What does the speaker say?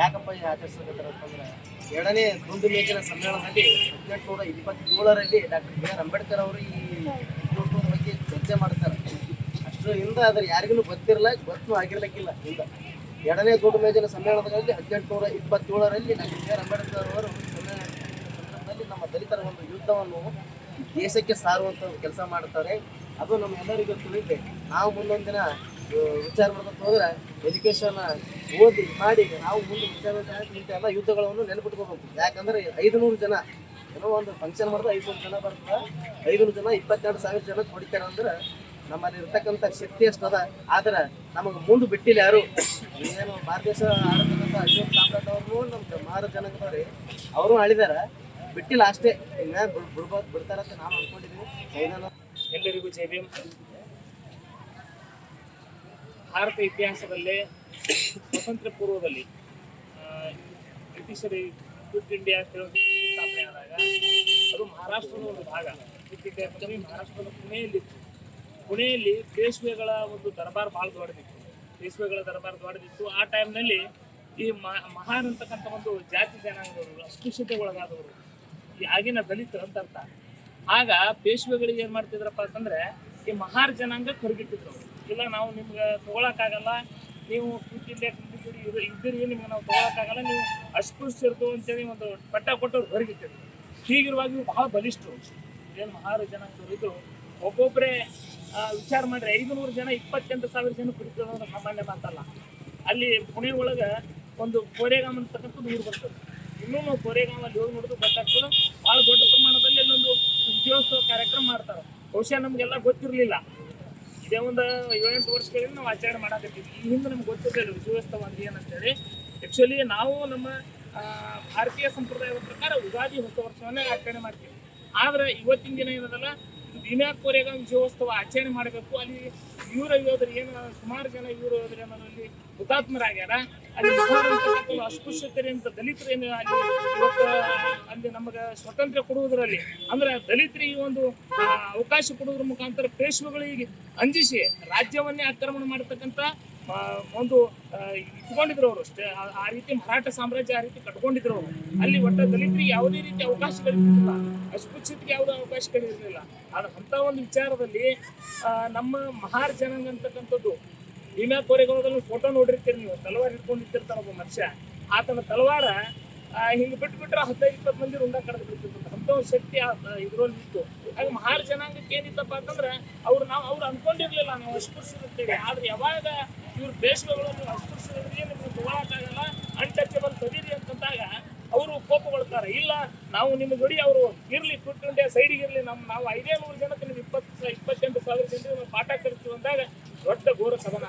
ಯಾಕಪ್ಪ ಈ ಅಂತಂದ್ರೆ ಎರಡನೇ ದುಂಡು ಮೇಜಿನ ಸಮ್ಮೇಳನದಲ್ಲಿ ಹದಿನೆಂಟುನೂರ ಇಪ್ಪತ್ತೇಳರಲ್ಲಿ ಡಾಕ್ಟರ್ ಬಿ ಆರ್ ಅಂಬೇಡ್ಕರ್ ಅವರು ಈ ಹಿಂದುತ್ವದ ಬಗ್ಗೆ ಚರ್ಚೆ ಮಾಡ್ತಾರೆ. ಅಷ್ಟು ಹಿಂದ ಅದ್ರ ಯಾರಿಗೂ ಗೊತ್ತಿರಲ್ಲ, ಗೊತ್ತು ಆಗಿರ್ಲಿಕ್ಕಿಲ್ಲ ಹಿಂದೆ ಎರಡನೇ ದುಂಡು ಮೇಜಿನ ಸಮ್ಮೇಳನದಲ್ಲಿ ಹದಿನೆಂಟುನೂರ ಇಪ್ಪತ್ತೇಳರಲ್ಲಿ ಡಾಕ್ಟರ್ ಬಿ ಆರ್ ಅಂಬೇಡ್ಕರ್ ಅವರು ಸಂದರ್ಭದಲ್ಲಿ ನಮ್ಮ ದಲಿತರ ಒಂದು ಯುದ್ಧವನ್ನು ದೇಶಕ್ಕೆ ಸಾರುವಂಥ ಕೆಲಸ ಮಾಡ್ತಾರೆ. ಅದು ನಮ್ಮೆಲ್ಲರಿಗೂ ತಿಳಿದಿದೆ. ನಾವು ಮುಂದೊಂದು ದಿನ ವಿಚಾರ ಮಾಡ್ಬೇಕು ಹೋದ್ರೆ ಎಜುಕೇಶನ್ ಓದಿ ಮಾಡಿ ನಾವು ಮುಂದೆ ಇಂಥ ಎಲ್ಲ ಯುದ್ಧಗಳನ್ನು ನೆನಪಿಟ್ಕೋಬೇಕು. ಯಾಕಂದ್ರೆ ಐದುನೂರು ಜನ ಏನೋ ಒಂದು ಫಂಕ್ಷನ್ ಮಾಡಿದ್ರೆ ಐದುನೂರು ಜನ ಬರ್ತದೆ. ಐದುನೂರು ಜನ ಇಪ್ಪತ್ತೆರಡು ಸಾವಿರ ಜನ ಹೊಡಿತಾರೆ ಅಂದ್ರೆ ನಮ್ಮಲ್ಲಿ ಇರ್ತಕ್ಕಂಥ ಶಕ್ತಿ ಅಷ್ಟದ. ಆದ್ರೆ ನಮಗೆ ಮುಂದೆ ಬಿಟ್ಟಿಲ್ಲ ಯಾರು. ಏನು ಭಾರತ ದೇಶ ಆಡತಕ್ಕಂಥ ಅಶೋಕ್ ಸಾಮ್ರಾಟ್ ನಮ್ಮ ಮಹಾರ ಅವರು ಆಳಿದಾರ. ಬಿಟ್ಟಿಲ್ಲ ಅಷ್ಟೇ. ಇನ್ನ ಬಿಡ್- ಬಿಡ್ಬೋದು ಬಿಡ್ತಾರಂತ ನಾನು ಅನ್ಕೊಂಡಿದ್ದೀನಿ ಎಲ್ಲರಿಗೂ ಜೈ ಭೀಮ್. ಭಾರತ ಇತಿಹಾಸದಲ್ಲೇ ಸ್ವಾತಂತ್ರ್ಯ ಪೂರ್ವದಲ್ಲಿ ಬ್ರಿಟಿಷರಿ ಕ್ವಿಟ್ ಇಂಡಿಯಾ ಸ್ಥಾಪನೆ ಆದಾಗ, ಅದು ಮಹಾರಾಷ್ಟ್ರದ ಒಂದು ಭಾಗ. ಮಹಾರಾಷ್ಟ್ರದ ಪುಣೆಯಲ್ಲಿತ್ತು. ಪುಣೆಯಲ್ಲಿ ಪೇಶ್ವೆಗಳ ಒಂದು ದರ್ಬಾರ್ ಭಾಳ ದೊಡ್ಡದಿತ್ತು. ಪೇಶ್ವೆಗಳ ದರ್ಬಾರ್ ದೊಡ್ಡದಿತ್ತು. ಆ ಟೈಮ್ನಲ್ಲಿ ಈ ಮಹಾನ್ ಅಂತಕ್ಕಂಥ ಒಂದು ಜಾತಿ ಜನಾಂಗದವರು ಅಸ್ಪೃಶ್ಯತೆ ಒಳಗಾದವರು ಈ ಆಗಿನ ದಲಿತರು ಅಂತ ಅರ್ಥ. ಆಗ ಪೇಶ್ವೆಗಳಿಗೆ ಏನ್ ಮಾಡ್ತಿದ್ರಪ್ಪ ಅಂತಂದ್ರೆ ಈ ಮಹಾರ್ ಜನಾಂಗ ಹೊರಗಿಟ್ಟಿದ್ರು. ಇಲ್ಲ, ನಾವು ನಿಮ್ಗೆ ತಗೊಳಕ್ಕಾಗಲ್ಲ, ನೀವು ಕೂತಿಲ್ಲೇ ಕುಂತಿದ್ದೀರಿ ಇದು ಇದ್ದೀರಿ, ನಿಮ್ಗೆ ನಾವು ತಗೊಳಕ್ಕಾಗಲ್ಲ, ನೀವು ಅಸ್ಪೃಶ್ಯರ್ದು ಅಂತೇಳಿ ಒಂದು ಪಟ್ಟ ಕೊಟ್ಟವ್ರು ಹೊರಗಿಟ್ಟಿದ್ರು. ಹೀಗಿರುವಾಗ ಇವು ಬಹಳ ಬಲಿಷ್ಠರು. ಏನು ಮಹಾರ ಜನಾಂಗದವರು ಇದ್ರು ಒಬ್ಬೊಬ್ಬರೇ ವಿಚಾರ ಮಾಡ್ರಿ ಐದುನೂರು ಜನ, ಇಪ್ಪತ್ತೆಂಟು ಸಾವಿರ ಜನ ಕುಡಿತದ ಸಾಮಾನ್ಯ ಮಾತಲ್ಲ. ಅಲ್ಲಿ ಪುಣೆ ಒಳಗೆ ಒಂದು ಕೋರೆಗಾಮ್ ಅಂತಕ್ಕಂಥ ನೀರು ಬರ್ತದೆ. ಇನ್ನೂ ನಾವು ಕೋರೆಗಾಮಲ್ಲಿ ಹೋಗಿ ನೋಡಿದ್ರು ಗೊತ್ತಾಗ್ತದೆ ಭಾಳ ದೊಡ್ಡ ಪ್ರಮಾಣದಲ್ಲಿ ಅಲ್ಲೊಂದು ವಿಜಯೋತ್ಸವ ಕಾರ್ಯಕ್ರಮ ಮಾಡ್ತಾರೆ. ಬಹುಶಃ ನಮಗೆಲ್ಲ ಗೊತ್ತಿರಲಿಲ್ಲ. ಇದೇ ಒಂದು ಏಳೆಂಟು ವರ್ಷಗಳಿಂದ ನಾವು ಆಚರಣೆ ಮಾಡಾಕತ್ತೀವಿ ಈ ಹಿಂದೆ ನಮ್ಗೆ ಗೊತ್ತಿರಲಿಲ್ಲ ವಿಜಯೋತ್ಸವ ಅಂದ್ರೆ ಏನಂತೇಳಿ. ಆ್ಯಕ್ಚುಲಿ ನಾವು ನಮ್ಮ ಭಾರತೀಯ ಸಂಪ್ರದಾಯದ ಪ್ರಕಾರ ಯುಗಾದಿ ಹೊಸ ವರ್ಷವನ್ನೇ ಆಚರಣೆ ಮಾಡ್ತೀವಿ. ಆದ್ರೆ ಇವತ್ತಿನ ದಿನ ಏನದಲ್ಲ ದಿನ ಕೋರೆಗ ವಿಜಯೋತ್ಸವ ಆಚರಣೆ ಮಾಡಬೇಕು. ಅಲ್ಲಿ ಇವರ ಯೋಧರು ಏನು, ಸುಮಾರು ಜನ ಇವರ ಯೋಧರು ಅನ್ನೋದ್ರಲ್ಲಿ ಹುತಾತ್ಮರಾಗ್ಯಾರ. ಅಲ್ಲಿ ಅಸ್ಪೃಶ್ಯತೆ ಅಂತಕ್ಕಂಥ ಅಸ್ಪೃಶ್ಯತೆಯಿಂದ ದಲಿತರು ಏನು ಅಲ್ಲಿ ಇವತ್ತು ಅಲ್ಲಿ ನಮಗೆ ಸ್ವಾತಂತ್ರ್ಯ ಕೊಡುವುದರಲ್ಲಿ, ಅಂದ್ರೆ ದಲಿತರಿಗೆ ಒಂದು ಅವಕಾಶ ಕೊಡುವುದರ ಮುಖಾಂತರ ಪೇಶ್ವೆಗಳಿಗೆ ಅಂಜಿಸಿ ರಾಜ್ಯವನ್ನೇ ಆಕ್ರಮಣ ಮಾಡತಕ್ಕಂತ ಒಂದು ಇಟ್ಕೊಂಡಿದ್ರು ಅವರು ಆ- ರೀತಿ ಮರಾಠ ಸಾಮ್ರಾಜ್ಯ ಆ ರೀತಿ ಕಟ್ಕೊಂಡಿದ್ರು ಅವರು. ಅಲ್ಲಿ ಒಟ್ಟ ದಲಿತರಿಗೆ ಯಾವುದೇ ರೀತಿ ಅವಕಾಶ ಅವಕಾಶಗಳಿರ್ಲಿಲ್ಲ ಅಸ್ಪೃಶ್ಯತೆಗೆ ಯಾವುದೇ ಅವಕಾಶಗಳಿರಲಿಲ್ಲ ಆದ್ರೆ ಅಂತ ಒಂದು ವಿಚಾರದಲ್ಲಿ ನಮ್ಮ ಮಹಾರ್ ಜನಾಂಗ ಅಂತಕ್ಕಂಥದ್ದು, ಭೀಮಾ ಕೋರೆಗೌಡದಲ್ಲಿ ಫೋಟೋ ನೋಡಿರ್ತೀರಿ ನೀವು. ತಲವಾರ ಹಿಡ್ಕೊಂಡು ನಿಂತಿರ್ತಾರ ಒಬ್ಬ ಮನುಷ್ಯ. ಆತನ ತಲವಾರ ಹಿಂಗ್ ಬಿಟ್ಬಿಟ್ರೆ ಹದಿನೈದು, ಇಪ್ಪತ್ತು ಮಂದಿ ರುಂಡ ಕಡ್ದು ಬಿಡ್ತಿತ್ತು ಅಂತ ಒಂದು ಶಕ್ತಿ ಇದ್ರಲ್ಲಿ ಇತ್ತು ಹಾಗೆ ಮಹಾರ್ ಜನಾಂಗಕ್ಕೆ ಏನಿತ್ತಪ್ಪ ಅಂತಂದ್ರೆ, ಅವ್ರು ನಾವು ಅವ್ರು ಅನ್ಕೊಂಡಿರ್ಲಿಲ್ಲ ನಾವು ಅಸ್ಪೃಶ್ಯರ್ತೇವೆ ಆದ್ರೆ ಯಾವಾಗ ಇವ್ರ ದೇಶಗಳು ಅಸ್ಪೃಶ್ಯರಿಗೆ ನಿಮ್ಗೆ ತಗೊಳಕ್ಕಾಗಲ್ಲ ಅನ್ಟಚಬಲ್ ಸದೀರಿ ಅಂತಂದಾಗ ಅವರು ಕೋಪಗೊಳ್ತಾರೆ. ಇಲ್ಲ, ನಾವು ನಿಮ್ಮ ಗಡಿ ಅವರು ಇರ್ಲಿ ಕುಟ್ಕೊಂಡೆ ಸೈಡಿಗೆ ಇರ್ಲಿ ನಮ್ಮ ನಾವು ಐದೇ ನೂರು ಜನಕ್ಕೆ ನಿಮ್ಗೆ ಇಪ್ಪತ್ತು, ಇಪ್ಪತ್ತೆಂಟು ಸಾವಿರ ಜನರಿಗೆ ಪಾಠ ಕಲಿಸ್ತೀವಿ ಅಂದಾಗ ದೊಡ್ಡ ಘೋರ ಸದನ.